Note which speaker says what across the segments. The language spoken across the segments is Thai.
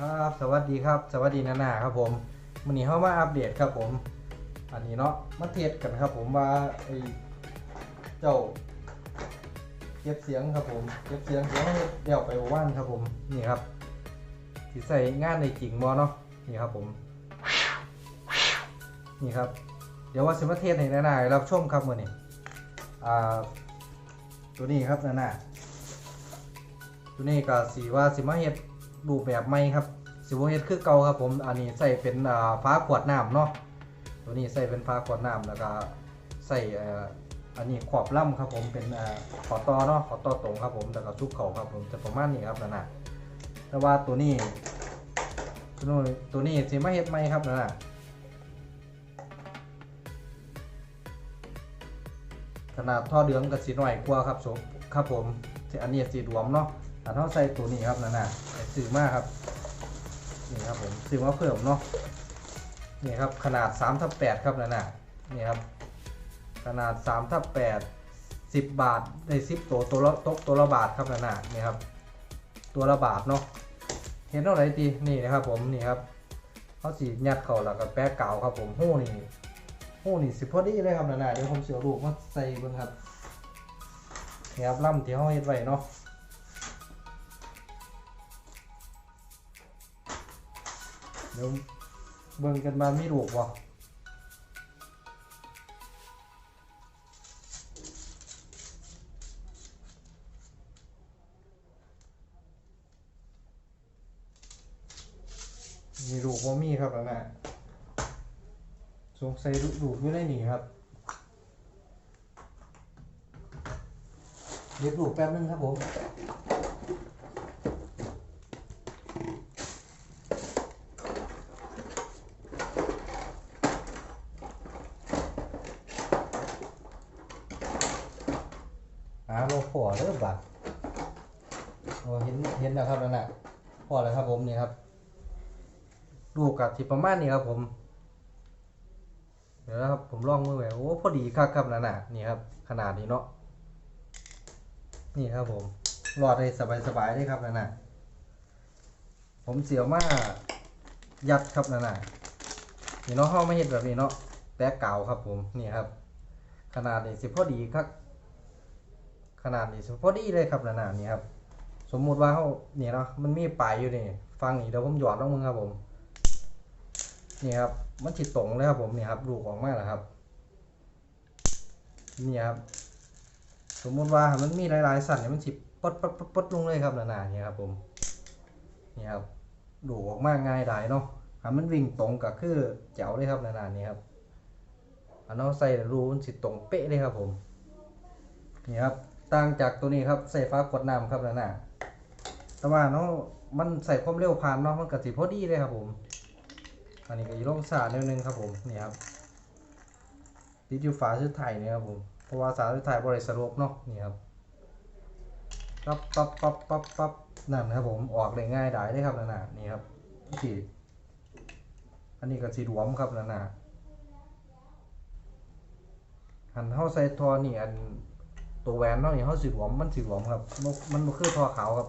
Speaker 1: ครับ สวัสดีครับ สวัสดีนานาครับผมวันนี้เข้ามาอัปเดตครับผม อันนี้เนาะมาเทสกันครับผมว่าไอเจ้าเก็บเสียงครับผมเก็บเสียงเสียงเดี่ยวไปว่านครับผมนี่ครับที่ใส่งานในจริงบอเนาะนี่ครับผม นี่ครับ เดี๋ยวว่าสิมาเทสให้นานารับชมครับมื่อนี้อ่าตัวนี้ครับนานาตัวนี้ก็สีว่าสิมาเฮ็ด รูปแบบใหม่ครับสิบ่เฮ็ดคือเก่าครับผมอันนี้ใส่เป็นฟ้าขวดน้ำเนาะตัวนี้ใส่เป็นฟ้าขวดน้ำแล้วก็ใส่อันนี้ขอบล่ำครับผมเป็นขอต่อเนาะขอต่อตรงครับผมแล้วก็ซุกเข่าครับผมจะประมาณนี้ครับนั่นน่ะแต่ว่าตัวนี้ ตัวนี้ตัวนี้สิมาเฮ็ดใหม่ครับนั่นะขนาดท่อเดืองก็สิน้อยกว่าครับสมครับผมอันนี้สีรวมเนาะอันเท่าใส่ตัวนี้ครับนั่นน่ะ ไอ้ซื้อมากครับนี่ครับผมซื้อมาเพิ่มเนาะนี่ครับขนาด3ทับ8ครับนั่นน่ะนี่ครับขนาด3ทับ8 10 บาทได้10ตัวตัวละตกตัวละบาทครับนั่นน่ะนี่ครับตัวละบาทเนาะเห็นเท่าไหร่ตีนี่นะครับผมนี่ครับเขาสียัดเข่าแล้วก็แปะเก่าครับผมหู้นี่หู้นี่สิพอดีเลยครับนั่นน่ะเดี๋ยวผมเสียรูปมาใส่เบิ่งครับนี่ครับล่ำที่เขาเฮ็ดไว้เนาะ เดี๋ยวเบิ่งกันมาไม่ถูกบ่มีลูกบ่มีครับแล้วนะสงสัยลูกลูกอยู่ในนี่ครับเดี๋ยวลูกแป๊บนึงครับผม หาโลพอเริ่มบัดโอ้เห็นเห็นแล้วครับนั่นแหละ พอแล้วครับผมนี่ครับลูกกับที่ประมาณนี้ครับผม เดี๋ยวนะครับผมลองมือไว้โอ้พอดีครับครับนั่นน่ะนี่ครับ ขนาดนี้เนาะนี่ครับผมรอดได้สบายๆได้ครับขนน่ะผมเสียวมากยัดครับขนน่ะนี่เนาะห้องไม่เห็นแบบนี้เนาะแปะเก่าครับผมนี่ครับ ขนาดนี้สิพอดีครับ ขนาดนี้สิพอดีเลยครับขนาดนี้ครับ สมมุติว่าเขาเนี่ยเนาะมันมีปลายอยู่นี่ฟังนี่เดี๋ยวผมหยอดลงมึงครับผมนี่ครับมันฉิดตรงเลยครับผมนี่ครับลูกออกมาแล้วครับนี่ครับสมมุติว่ามันมีหลายๆสันเนี่ยมันฉิบปดปดปดปดลงเลยครับหนาๆนี่ครับผมนี่ครับลูออกมาง่ายได้เนาะถ้ามันวิ่งตรงก็คือเจ๋วเลยครับหนาๆนี่ครับอันนั้นใส่รูมันฉิตรงเป๊ะเลยครับผมนี่ครับต่างจากตัวนี้ครับใส่ฟ้ากดน้ำครับนานน่ะ แต่ว่าเนาะมันใส่ความเร็วผ่านเนาะมันกระสิพอดีเลยครับผม อันนี้ก็อยู่ลงสาเนิดนึงครับผมนี่ครับติดอยู่ฝาชุดไทยนี่ครับผมเพราะว่าสาชุดไทยบริสรุปเนาะนี่ครับปั๊บปั๊บปั๊บปั๊บปั๊บนั่นครับผมออกได้ง่ายได้เลยครับนั่นน่ะนี่ครับสีอันนี้ก็สีหลวมครับนั่นน่ะหันเข้าใส่ทอนี่อันตัวแหวนเนาะนี่เขาสีหลวมมันสีหลวมครับมันมันคือทอขาวครับ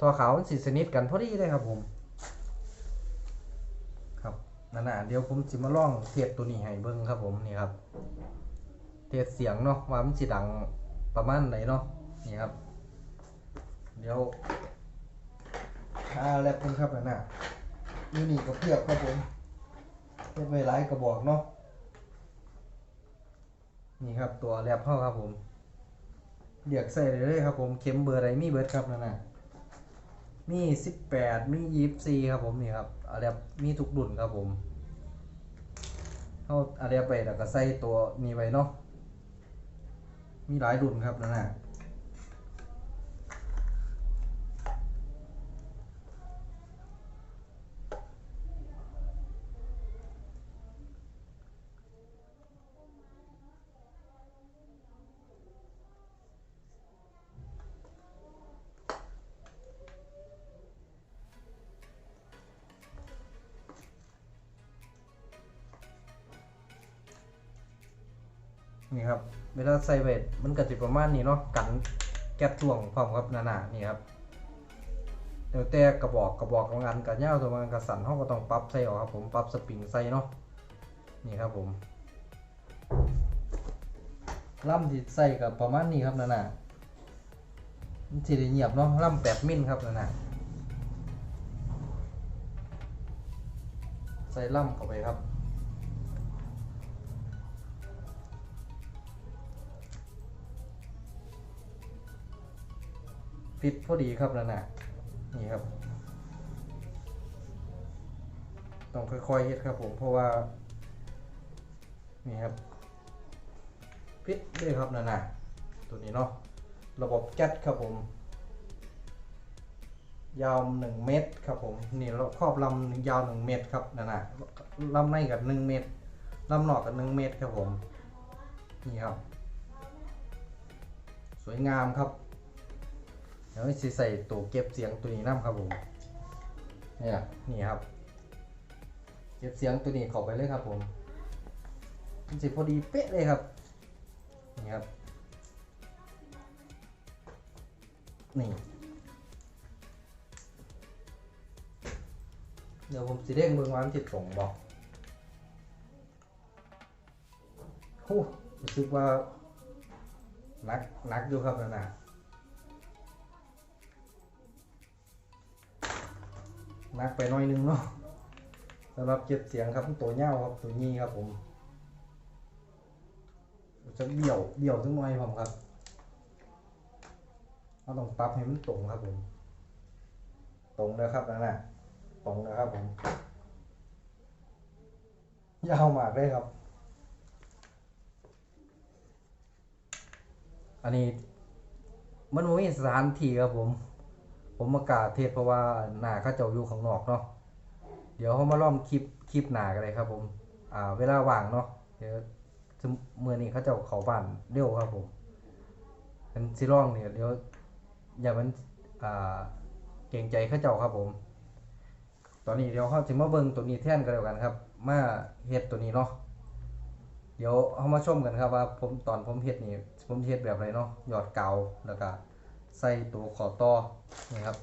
Speaker 1: ทอขาวมันสีสนิทกันพอดีเลยครับผม ครับนั่นน่ะเดี๋ยวผมสิมาลองเทียบตัวนี้ให้เบิ่งครับผมนี่ครับเทียบเสียงเนาะว่ามันสิดังประมาณไหนเนาะนี่ครับ เดี๋ยวอ่าแลบเพิ่งครับนั่นน่ะนี่นี่ก็เพียบครับผมเป็นไว้หลายกระบอกเนาะนี่ครับตัวแลบเข้าครับผมเลือกใส่เลยเลยครับผมเข็มเบอร์อะไรมีเบิร์ดครับนั่นน่ะ มีสิบแปดมียี่สิบสี่ครับผมนี่ครับอะไรมีทุกรุ่นครับผมเอาอะไรไปแล้วก็ใส่ตัวนี้ไว้เนาะมีหลายรุ่นครับนั่นน่ะ นี่ครับ เวลาใส่เวทมันก็จะประมาณนี้เนาะกันแก๊สท่วงพร้อมครับหนน่ะนี่ครับเดี๋ยวแต่กระบอกกระบอกของอันกับยาตัวมันกระสันเขาก็ต้องปรับใส่ออกครับผมปรับสปริงใส่เนาะนี่ครับผมล่ำที่ใส่กับประมาณนี้ครับนั่นน่ะมันสิได้เงียบเนาะล่ำแปดมิลครับนั่นน่ะใส่ล่ำเข้าไปครับ ฟิตพอดีครับนั่นน่ะนี่ครับ ต้องค่อยๆเฮ็ดครับผมเพราะว่า นี่ครับฟิตเลยครับนั่นน่ะตัวนี้เนาะระบบแก๊ครับผม ยาวหนึ่งเมตรครับผมนี่เราครอบลำยาวหนึ่งเมตรครับนั่นน่ะลำในกับหนึ่งเมตรลำนอกกับหนึ่งเมตรครับผมนี่ครับ สวยงามครับ ดี๋ยวสิใส่ตัวเก็บเสียงตัวนี้น้ำครับผมเนี่ยนี่ครับ เก็บเสียงตัวนี้เข้าไปเลยครับผมมันสิพอดีเป๊ะเลยครับนี่ครับนี่เดี๋ยวผมสิเด้งเบิ่งว่ามันจิตตรงบอกโอ้รู้สึกว่านักนักอยู่ครับนั่นน่ะ นักไปน่อยนึงเนาะสำหรับเก็บเสียงครับตัวเง่าครับตัวนี้ครับผมจะเบี่ยวเบี่ยวทั้งหน่อยผมครับเราต้องปรับให้มันตรงครับผม ตรงนะครับนั่นน่ะตรงนะครับผมยาวมากเลยครับ อันนี้มันบ่มีสถานที่ครับผม ผมมากราเทศเพราะว่าหนาเขาเจ้าอยู่ข้างนอกเนาะเดี๋ยวเขามาล่อมคลิปคลิปหนากันเลยครับ ผมอ่าเวลาว่างเนาะเดี๋ยวเมื่อนี้เขาเจ้าเขาบ้านเร็วครับผมเป็นซิร่องเนี่ยเดี๋ยวอย่ามันอ่าเกรงใจเขาเจ้าครับผม ตอนนี้เดี๋ยวเขาจะมาเบิ่งตัวนี้แท่นกันแล้วกันครับ มาเฮ็ดตัวนี้เนาะเดี๋ยวเขามาชมกันครับว่าผมตอนผมเฮ็ดนี่ผมเฮ็ดแบบไรเนาะหยอดเกาแล้วก็ ใส่ตัวขอต่อนี่ครับ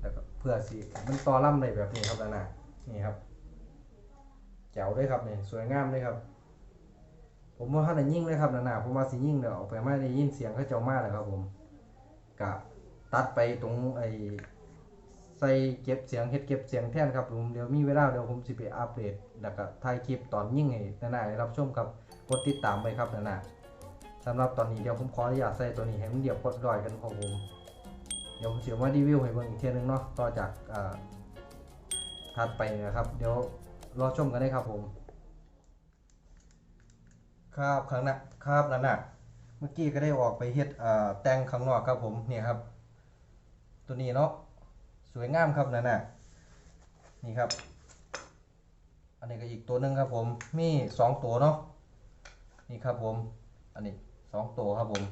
Speaker 1: แล้วก็เพื่อสิมันต่อล่ำได้แบบนี้ครับนะนะนี่ครับแจ๋วเลยครับนี่สวยงามเลยครับ ผมว่าท่านได้ยิ่งเลยครับนะนะผมว่าสิยิ่งเดี๋ยวออกไปไม่ได้ยินเสียงเขาเจ้ามากเลยครับผมกะตัดไปตรงไอ้ใส่เก็บเสียงเฮ็ดเก็บเสียงแท่นครับผมเดี๋ยวมีเวลาเดี๋ยวผมสิไปอัปเดตแล้วก็ถ่ายคลิปตอนยิ่งให้นานารับชมครับกดติดตามไปครับนานา สำหรับตอนนี้เดี๋ยวผมขออนุญาตใส่ตัวนี้ให้มันเดียวกดรอยกันครับผม เดี๋ยวผมเสียมารีวิวให้เบิ่งอีกเทียนึงเนาะต่อจากอ่าถัดไปนะครับ เดี๋ยวรอชมกันได้ครับผม ครับครั้งหน้าครับนั่นน่ะเมื่อกี้ก็ได้ออกไปเฮ็ดแต่งข้างนอกครับผมนี่ครับ ตัวนี้เนาะสวยงามครับนั่นน่ะนี่ครับ อันนี้ก็อีกตัวหนึงครับผมมีสองตัวเนาะนี่ครับผม อันนี้ สองตัวครับผม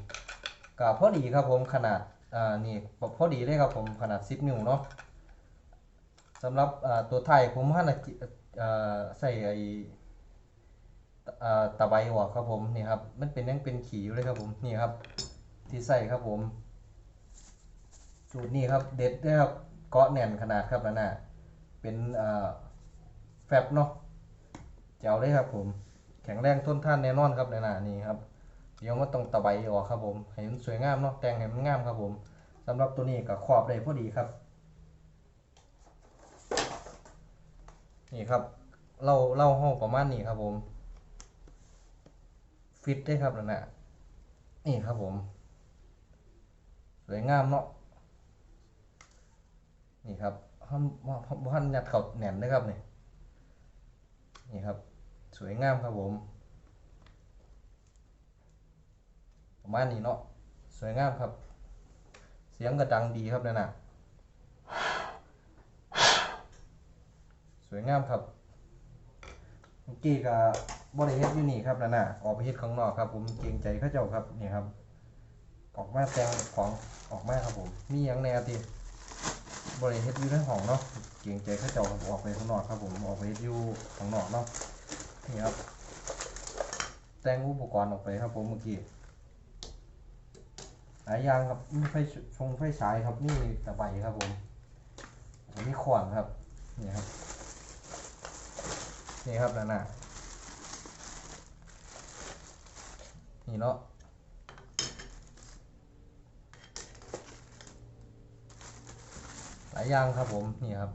Speaker 1: กับพอดีครับผมขนาดอ่านี่พอดีเลยครับผมขนาด10นิ้วเนาะสำหรับตัวไทยผมให้นะอ่าใส่ไอตะไบออกครับผมนี่ครับมันเป็นยังเป็นขีอยู่เลยครับผมนี่ครับ ที่ใส่ครับผมสูตรนี้ครับเด็ดได้ครับเกาะแน่นขนาดครับนั่นน่ะเป็นแฟบเนาะแจ๋วเลยครับผม แข็งแรงทนทานแน่นอนครับนั่นน่ะนี่ครับ เดี๋ยวมันต้องตะไบออกครับผมให้มันสวยงามเนาะแต่งให้มันงามครับผมสำหรับตัวนี้ก็ขอบได้พอดีครับ นี่ครับเล่าเล่าห้องประมาณนี้ครับผม ฟิตได้ครับนั่นน่ะนี่ครับผม สวยงามเนาะนี่ครับห้ามห้ามยัดเข่าแหน่นนะครับนี่นี่ครับ สวยงามครับผม ประ มานี้เนาะสวยงามครับ เสียงก็ดังดีครับนั่นน่ะสวยงามครับเมื่อกี้ก็บริเฮ็ดอยู่นี่ครับนั่นน่ะออกไปเฮ็ดข้างนอกครับ ผมเกรงใจข้าเจ้าครับนี่ครับออกมาแต่งของออกมาครับผมมีอย่างแนวทีบริเฮ็ดอยู่ในห้องเนาะเกรงใจข้าเจ้าครับออกไปข้างนอกครับผมออกไปเฮ็ดอยู่ข้างนอกเนาะนี่ครับแต่งอุปกรณ์ออกไปครับผมเมื่อกี้ หลายอย่างครับมีไฟชงไฟฉายครับนี่ตะไบครับผมมีขวานครับนี่ครับนี่ครับนั่นน่ะนี่เนาะหลายอย่างครับผมนี่ครับ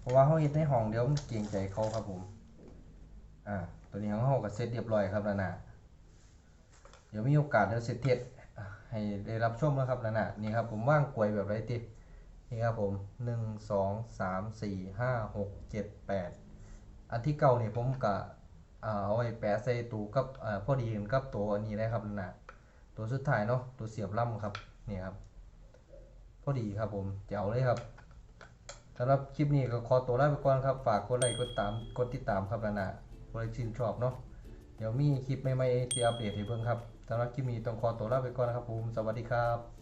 Speaker 1: เพราะว่าเขาเฮ็ดในห้องเดียวมันเกรงใจเขาครับผมอ่าตัวนี้ของเขาก็เสร็จเรียบร้อยครับนั่นน่ะเดี๋ยวมีโอกาสเดี๋ยวเสร็จเทศอะ ให้ได้รับชมแล้วครับนั่นน่ะนี่ครับผมว่างกลวยแบบไรตินี่ครับผมหนึ่งสองสามสี่ห้าหกเจ็ดแปดอันที่เก่าเนี่ยผมกะเอาไว้แปะใส่ตู้กับอพอดีกันกับตัวอันนี้เลยครับนั่นน่ะตัวสุดท้ายเนาะตัวเสียบล่ำครับนี่ครับพอดีครับผมเจ๋วเลยครับสำหรับคลิปนี้ก็ขอตัวลาไปก่อนครับ ฝากกดไลค์กดตามกดติดตามครับนั่นน่ะกดชื่นชอบเนาะเดี๋ยวมีคลิปใหม่ๆที่อัปเดตให้เพิ่งครับ สำหรับคลิปนี้ต้องขอตัวลาไปก่อนนะครับผม สวัสดีครับ